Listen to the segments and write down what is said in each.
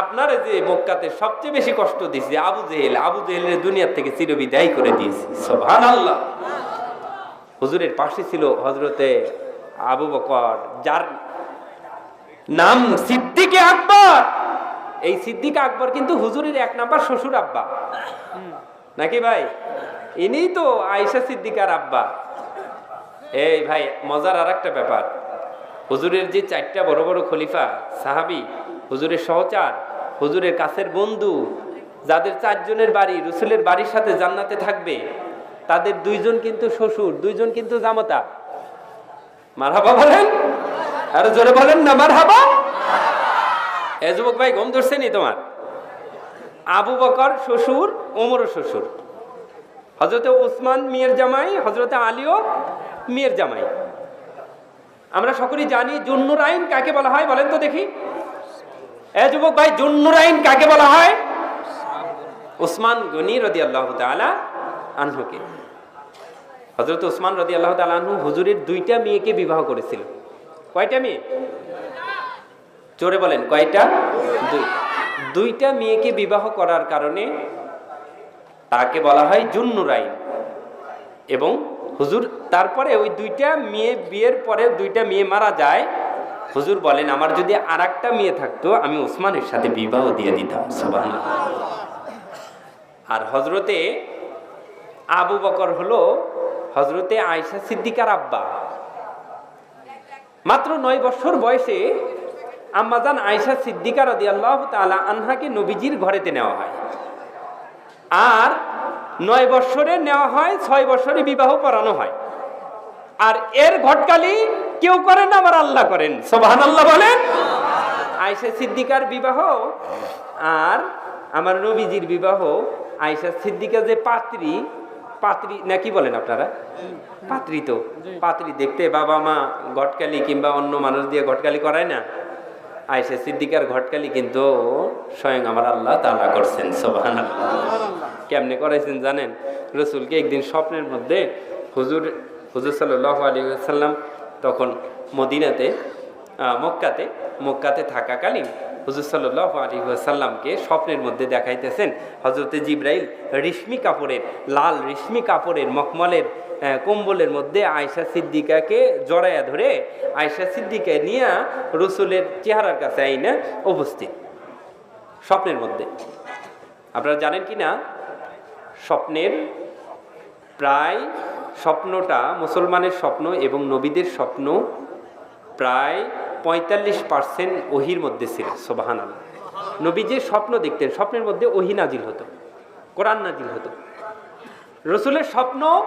আপনার যে মক্কাতে সবচেয়ে বেশি কষ্ট দিয়েছে, আবু জেহেল, আবু জেহেলের দুনিয়ার থেকে চিরবিদায় করে দিয়েছি। সোভান আল্লাহ হুজুরের পাশে ছিল হজরতে আবু বকর, যার নাম সিদ্দিকে আকবর। এই সিদ্দিক আকবর কিন্তু হুজুরের এক নাম্বার শ্বশুর আব্বা। নাকি ভাই? ইনিই তো আয়েশা সিদ্দিকার আব্বা। এই ভাই, মজার আর একটা ব্যাপার। হুজুরের যে চারটা বড় বড় খলিফা, সাহাবি হুজুরের সহচার, হুজুরের কাছের বন্ধু, যাদের চারজনের বাড়ি, রসুলের বাড়ির সাথে জান্নাতে থাকবে, তাদের দুইজন কিন্তু শ্বশুর, দুইজন কিন্তু জামাতা। মারহাবা বলেন? আরও জোরে বলেন না, মারহাবা? এ যুবক ভাই গম ধরছেনি তোমার? আবু বকর শ্বশুর, ওমর শ্বশুর। হজরতে ওসমান মিয়ের জামাই হজরতে আলীও মিয়ের জামাই। আমরা সকলেই জানি, জুন্নুর আইন কাকে বলা হয়, বলেন তো দেখি। এ যুবক ভাই, জুন্নুর আইন কাকে বলা হয়? ওসমান গনি রদি আল্লাহ তালা আনহুকে। হজরত ওসমান রদি আল্লাহ তালা আনহু হুজুরের দুইটা মেয়েকে বিবাহ করেছিল। কয়টা মেয়ে? জোরে বলেন, কয়টা? দুই। দুইটা মেয়েকে বিবাহ করার কারণে তাকে বলা হয় জুন্নুর আইন। এবং হুজুর, তারপরে ওই দুইটা মেয়ে, বিয়ের পরে দুইটা মেয়ে মারা যায়। হুজুর বলেন, আমার যদি আর একটা মেয়ে থাকতো, আমি ওসমানের সাথে বিবাহ দিয়ে দিতাম। আর হজরতে আবু বকর হলো হজরতে আয়সা সিদ্দিকার আব্বা। মাত্র নয় বছর বয়সে আম্মাজান আয়সা সিদ্দিকার আনহাকে নবীজির ঘরেতে নেওয়া হয়। আর নয় বৎসরে নেওয়া হয়, ছয় বছরে বিবাহ পড়ানো হয়। আর এর ঘটকালি কেউ করেন না, আবার আল্লাহ করেন। সোবাহান আল্লাহ বলেন। আয়সা সিদ্দিকার বিবাহ আর আমার নবীজির বিবাহ। আয়সা সিদ্দিকা যে পাত্রী পাত্রী না কি বলেন আপনারা? পাত্রী তো। পাত্রী দেখতে বাবা মা ঘটকালি কিংবা অন্য মানুষ দিয়ে ঘটকালি করায় না। আয়সা সিদ্দিকার ঘটকালি কিন্তু স্বয়ং আমার আল্লাহ তালা করছেন সোবাহান কেমনে করাইছেন জানেন? রসুলকে একদিন স্বপ্নের মধ্যে হুজুর হুজুর সাল্লাহ আলী সাল্লাম তখন মদিনাতে মক্কাতে মক্কাতে থাকাকালীন হুজুর সাল্লাহ আলী সাল্লামকে স্বপ্নের মধ্যে দেখাইতেছেন হজরতে জিব্রাইল রেশমি কাপড়ের, লাল রেশমি কাপড়ের, মখমলের কম্বলের মধ্যে আয়সা সিদ্দিকাকে জড়াইয়া ধরে আয়সা সিদ্দিকা নিয়ে রসুলের চেহারার কাছে আইনা উপস্থিত। স্বপ্নের মধ্যে। আপনারা জানেন কি না স্বপ্নের প্রায় স্বপ্নটা, মুসলমানের স্বপ্ন এবং নবীদের স্বপ্ন প্রায় পঁয়তাল্লিশ পার্সেন্ট ওহির মধ্যে ছিল সোবাহান নবী যে স্বপ্ন দেখতেন, স্বপ্নের মধ্যে ওহি নাজিল হতো, কোরআন নাজিল হতো। রসুলের স্বপ্ন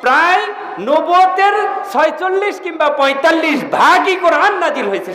প্রায় নবতের ছয়চল্লিশ কিংবা পঁয়তাল্লিশ ভাগই কোরআন নাজিল হয়েছে